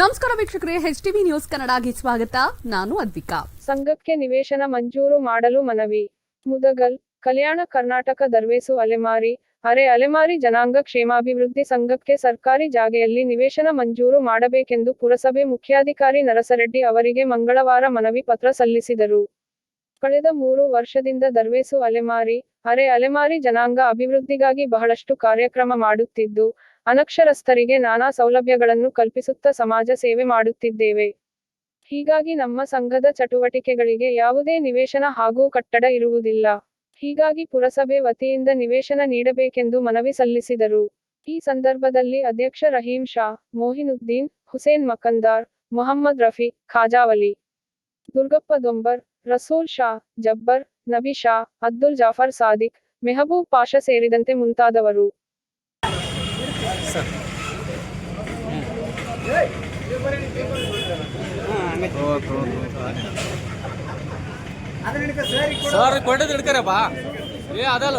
ನಮಸ್ಕಾರ ವೀಕ್ಷಕರೇ H TV news ಕನ್ನಡಗೆ ಸ್ವಾಗತ. ನಾನು ಅದ್ವಿಕಾ. ಸಂಘಕ್ಕೆ ನಿವೇಶನ ಮಂಜೂರು ಮಾಡಲು ಮನವಿ. ಮುದಗಲ್, ಕಲ್ಯಾಣ ಕರ್ನಾಟಕ ದರ್ವೇಸು ಅಲೆಮಾರಿ, ಅರೆ ಅಲೆಮಾರಿ ಜನಾಂಗ ಕ್ಷೇಮಾಭಿವೃದ್ಧಿ ಸಂಘಕ್ಕೆ ಸರ್ಕಾರಿ ಜಾಗೆಯಲ್ಲಿ ನಿವೇಶನ ಮಂಜೂರು ಮಾಡಬೇಕೆಂದು ಪುರಸಭೆ ಮುಖ್ಯಾಧಿಕಾರಿ ನರಸರೆಡ್ಡಿ ಅವರಿಗೆ ಮಂಗಳವಾರ ಮನವಿ ಪತ್ರ ಸಲ್ಲಿಸಿದರು. ಕಳೆದ ಮೂರು ವರ್ಷದಿಂದ ದರ್ವೇಸು ಅಲೆಮಾರಿ, ಅರೆ ಅಲೆಮಾರಿ ಜನಾಂಗ ಅಭಿವೃದ್ಧಿಗಾಗಿ ಬಹಳಷ್ಟು ಕಾರ್ಯಕ್ರಮ ಮಾಡುತ್ತಿದ್ದು, ಅನಕ್ಷರಸ್ಥರಿಗೆ ನಾನಾ ಸೌಲಭ್ಯಗಳನ್ನು ಕಲ್ಪಿಸುತ್ತಾ ಸಮಾಜ ಸೇವೆ ಮಾಡುತ್ತಿದ್ದೇವೆ. ಹೀಗಾಗಿ ನಮ್ಮ ಸಂಘದ ಚಟುವಟಿಕೆಗಳಿಗೆ ಯಾವುದೇ ನಿವೇಶನ ಹಾಗೂ ಕಟ್ಟಡ ಇರುವುದಿಲ್ಲ. ಹೀಗಾಗಿ ಪುರಸಭೆ ವತಿಯಿಂದ ನಿವೇಶನ ನೀಡಬೇಕೆಂದು ಮನವಿ ಸಲ್ಲಿಸಿದರು. ಈ ಸಂದರ್ಭದಲ್ಲಿ ಅಧ್ಯಕ್ಷ ರಹೀಂ ಶಾ, ಮೋಹಿನುದ್ದೀನ್, ಹುಸೇನ್ ಮಕಂದಾರ್, ಮೊಹಮ್ಮದ್ ರಫಿ ಖಾಜಾವಲಿ, ದುರ್ಗಪ್ಪ ದೊಂಬರ್ ರಸೂಲ್ ಶಾ, ಜಬ್ಬರ್, ನಬಿ ಶಾ, ಅಬ್ದುಲ್ ಜಾಫರ್ ಸಾದಿಕ್, ಮೆಹಬೂಬ್ ಪಾಷಾ ಸೇರಿದಂತೆ ಮುಂತಾದವರು. ಸರ್ ಕೊಟ್ಟದ್ದು ಹಿಡ್ಕರಪ್ಪ ಏ, ಅದಲ್ಲ.